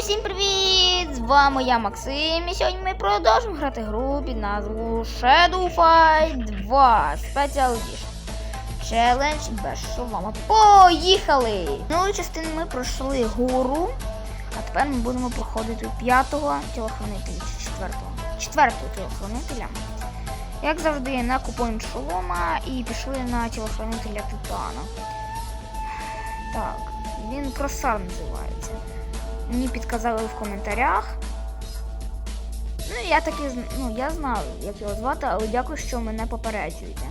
Усім привіт! З вами я Максим. І сьогодні ми продовжимо грати гру під назву Shadow Fight 2 Special Edition. Челендж без шолома. Поїхали! Минулої частини ми пройшли гору, а тепер ми будемо проходити п'ятого тілохранителя чи четвертого. Четвертого тілохранителя. Як завжди, накупуємо шолома і пішли на тілохранителя Титана. Так, він кросар називається. Мені підказали в коментарях. Ну, я таки ну, я знаю, як його звати, але дякую, що мене попереджуєте.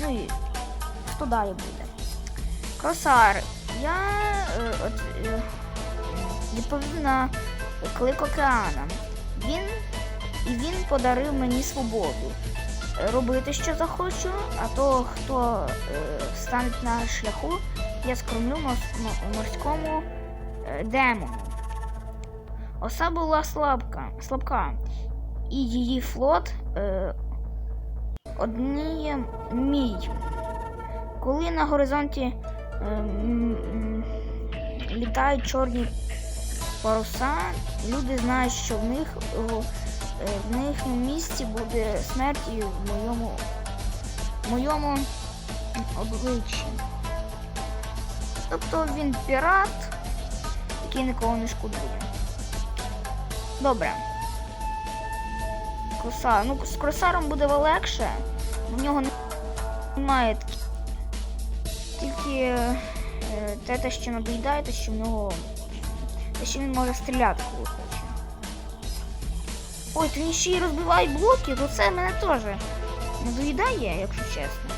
Ну і хто далі буде? Кросар. Я е, от, е, відповів на клик океана. Він і він подарив мені свободу. Робити, що захочу, а то, хто е, стане на шляху, я морс- морському демону. Оса була слабка, слабка, і її флот е, одніє мій. Коли на горизонті е, літають чорні паруса, люди знають, що в них е, в них місці буде смерть в моєму, в моєму обличчі. Тобто він пірат, який нікого не шкодує. Добре. Кросар. Ну, з кросаром буде легше. У нього немає тільки е, те, те, що надоїдає, те, що в нього. Те, що він може стріляти, коли хоче. Ой, то він ще й розбиває блоки, то це мене теж надоїдає, якщо чесно.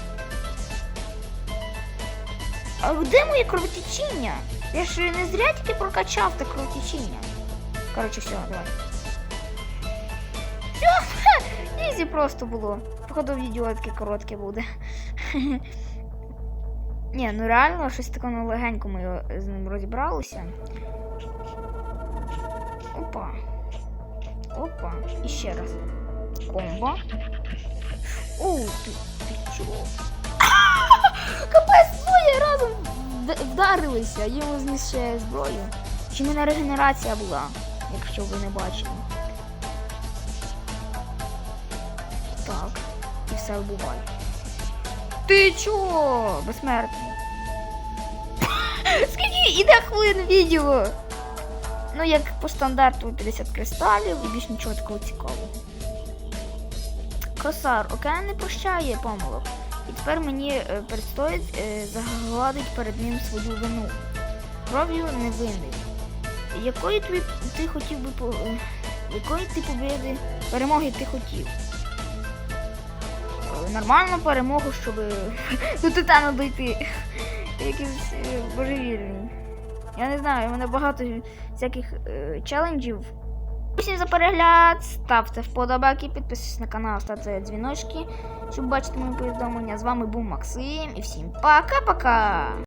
А де моє кровотечіння? Я ж не зря тільки прокачав те кровотечіння. Коротше, все, давай. Все, ізі просто було. Походу відео таке коротке буде. Ні, ну реально щось таке ну, легенько ми з ним розібралися. Опа. Опа. І ще раз. Комбо. Оу, ти, ти чого? Вдарилися, йому зніс ще зброю. Чи в мене регенерація була, якщо ви не бачили. Так, і все вбивай. Ти чого? Безсмертний. Скільки іде хвилин відео? Ну, як по стандарту 50 кристалів і більш нічого такого цікавого. Косар, океан не прощає помилок. І тепер мені е, предстоїть е, загладить перед ним свою вину. Кров'ю невинний. Якої тобі ти хотів би по. е, Якої ти побіди перемоги ти хотів? Нормальну перемогу, щоб до титану дойти. Якийсь божевільний. Я не знаю, у мене багато всяких челенджів. Всім за перегляд, ставте вподобайки, підписуйтесь на канал, ставте дзвіночки, щоб бачити мої повідомлення. З вами був Максим і всім пока-пока!